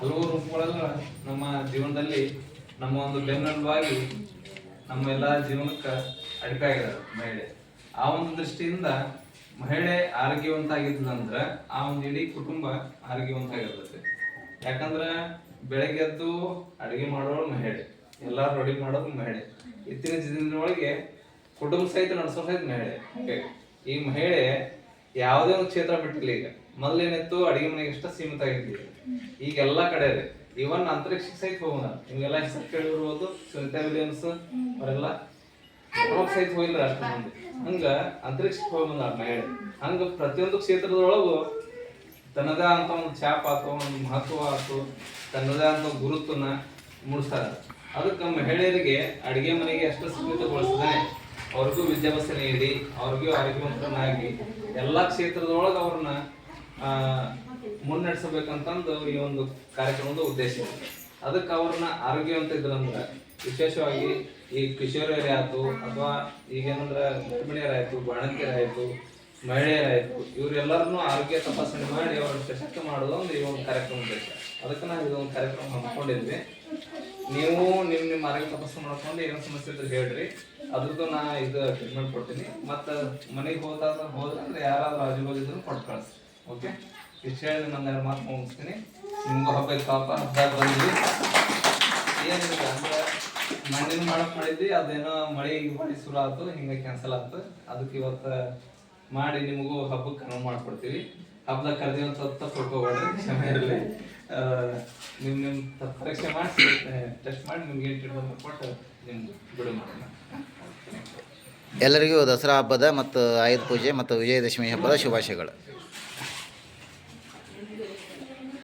ಗುರು ರೂಪಗಳೆಲ್ಲ ನಮ್ಮ ಜೀವನದಲ್ಲಿ ನಮ್ಮ ಒಂದು ಬೆನ್ನೆಲುಬಾಗಿ ನಮ್ಮ ಎಲ್ಲ ಜೀವನಕ್ಕೆ ಅಡ್ಕಾಗಿದ್ದಾರೆ ಮಹಿಳೆ. ಆ ಒಂದು ದೃಷ್ಟಿಯಿಂದ ಮಹಿಳೆ ಆರೋಗ್ಯವಂತ ಆಗಿದ್ದಂದ್ರೆ ಆ ಒಂದು ಇಡೀ ಕುಟುಂಬ ಆರೋಗ್ಯವಂತ ಆಗಿರ್ತೈತಿ ಯಾಕಂದ್ರೆ ಬೆಳಗ್ಗೆ ಎದ್ದು ಅಡುಗೆ ಮಾಡೋಳು ಮಹಿಳೆ, ಎಲ್ಲಾರು ರೆಡಿ ಮಾಡೋದು ಮಹಿಳೆ. ಇತ್ತಿನ ದಿನದೊಳಗೆ ಕುಟುಂಬ ಸಹಿತ ನಡೆಸೋ ಸಹಿತ ಮಹಿಳೆ. ಈ ಮಹಿಳೆ ಯಾವುದೇ ಒಂದು ಕ್ಷೇತ್ರ ಬಿಟ್ಟಿಲ್ಲ ಈಗ ಮೊದಲೇನಿತ್ತು, ಅಡಿಗೆ ಮನೆಗೆ ಇಷ್ಟ ಸೀಮಿತ ಆಗಿದ್ದೀವಿ ಈಗ ಎಲ್ಲಾ ಕಡೆ ಇದೆ. ಇವನ್ ಅಂತರಿಕ್ಷ ಸಹಿತ ಹೋಗೋಣ ನಿಮ್ಗೆಲ್ಲ ಹೆಸರು ಕೇಳಿರ್ಬೋದು, ಸುನಿತಾ ವಿಲಿಯಮ್ಸ್, ಅವರೆಲ್ಲ ಸಹಿತ ಹೋಗಿಲ್ಲ ಅಷ್ಟು ಮಂದಿ. ಹಂಗ ಅಂತರಿಕ್ಷಕ್ಕೆ ಹೋಗಿ ಬಂದ ಮಹಿಳೆ. ಹಂಗ ಪ್ರತಿಯೊಂದು ಕ್ಷೇತ್ರದೊಳಗು ತನ್ನದೇ ಅಂತ ಒಂದು ಛಾಪ್ ಆತು ಒಂದು ಮಹತ್ವ ಆತು ತನ್ನದೇ ಅಂತ ಗುರುತನ್ನ ಮೂಡಿಸ್ತಾರ ಅದಕ್ಕೆ ಮಹಿಳೆಯರಿಗೆ ಅಡಿಗೆ ಮನೆಗೆ ಅಷ್ಟು ಸೀಮಿತಗೊಳಿಸದೆ ಅವ್ರಿಗೂ ವಿದ್ಯಾಭ್ಯಾಸ ನೀಡಿ, ಅವ್ರಿಗೂ ಆರೋಗ್ಯವಂತನಾಗಿ ಎಲ್ಲ ಕ್ಷೇತ್ರದೊಳಗೆ ಅವ್ರನ್ನ ಮುನ್ನಡೆಸಬೇಕಂತಂದು ಈ ಒಂದು ಕಾರ್ಯಕ್ರಮದ ಉದ್ದೇಶ. ಅದಕ್ಕೆ ಅವ್ರನ್ನ ಆರೋಗ್ಯವಂತ ಇದ್ರಂದ್ರೆ ವಿಶೇಷವಾಗಿ ಈ ಕಿಶೋರಿಯರೇ ಆಯ್ತು ಅಥವಾ ಈಗೇನಂದ್ರೆ ಗರ್ಭಿಣಿಯರಾಯ್ತು ಬಾಣಕಿಯರಾಯ್ತು ಮಹಿಳೆಯರಾಯ್ತು, ಇವರೆಲ್ಲರನ್ನು ಆರೋಗ್ಯ ತಪಾಸಣೆ ಮಾಡಿ ಅವ್ರನ್ನ ಸಶಕ್ತ ಮಾಡೋದೊಂದು ಈ ಒಂದು ಕಾರ್ಯಕ್ರಮ ಉದ್ದೇಶ. ಅದಕ್ಕೆ ನಾವು ಇದೊಂದು ಕಾರ್ಯಕ್ರಮ ಹಮ್ಮಿಕೊಂಡಿದ್ವಿ. ನೀವು ನಿಮ್ ನಿಮ್ಮ ಆರೋಗ್ಯ ತಪಾಸಣೆ ಮಾಡ್ಕೊಂಡು ಏನೋ ಸಮಸ್ಯೆ ಇದ್ರೆ ಹೇಳ್ರಿ. ಅದ್ರದ್ದು ನಾ ಇದು ಟ್ರೀಟ್ಮೆಂಟ್ ಕೊಡ್ತೀನಿ. ಮತ್ತೆ ಮನೆಗೆ ಹೋದಾಗ ಹೋದ್ರೆ ಯಾರಾದ್ರೂ ಆಜು ಬಾಜು ಇದ್ರು ಕೊಟ್ಟು ಕಳಿಸಿ ಓಕೆ ಇಷ್ಟು ಹೇಳಿ ನನ್ನ ಎರಡು ಮಾತು ಮುಗಿಸ್ತೀನಿ. ನಿಮ್ಗೆ ಹಬ್ಬ ಪಾಪ ಹಬ್ಬ ಬಂದ್ವಿ. ಏನಿಲ್ಲ, ಅಂದ್ರೆ ಮಣ್ಣಿನ ಮಾಡಕ್ ಮಾಡಿದ್ವಿ. ಅದೇನೋ ಮಳೆ ಮಳೆ ಶುರು ಆಯ್ತು ಹಿಂಗೆ ಕ್ಯಾನ್ಸಲ್ ಆಯ್ತು ಅದಕ್ಕೆ ಇವತ್ತು ಮಾಡಿ ನಿಮಗೂ ಹಬ್ಬಕ್ಕೆ ನಾವು ಮಾಡ್ಕೊಡ್ತೀವಿ. ಹಬ್ಬದ ಕರ್ದಿ ಅಂತ ತಿಳ್ಕೊಬೇಡ್ರಿ ಕ್ಷಮೆ ಇರಲಿ. ನಿಮ್ ನಿಮ್ ಪರೀಕ್ಷೆ ಮಾಡಿಸಿ ಟೆಸ್ಟ್ ಮಾಡಿ ನಿಮ್ಗೆ ಏನು ಟ್ರೀಟ್ಮೆಂಟ್ ಕೊಟ್ಟು ನಿಮ್ಗೆ ಬಿಡು ಮಾಡೋಣ. ಎಲ್ಲರಿಗೂ ದಸರಾ ಹಬ್ಬದ ಮತ್ತು ಆಯುಧ ಪೂಜೆ ಮತ್ತು ವಿಜಯದಶಮಿ ಹಬ್ಬದ ಶುಭಾಶಯಗಳು.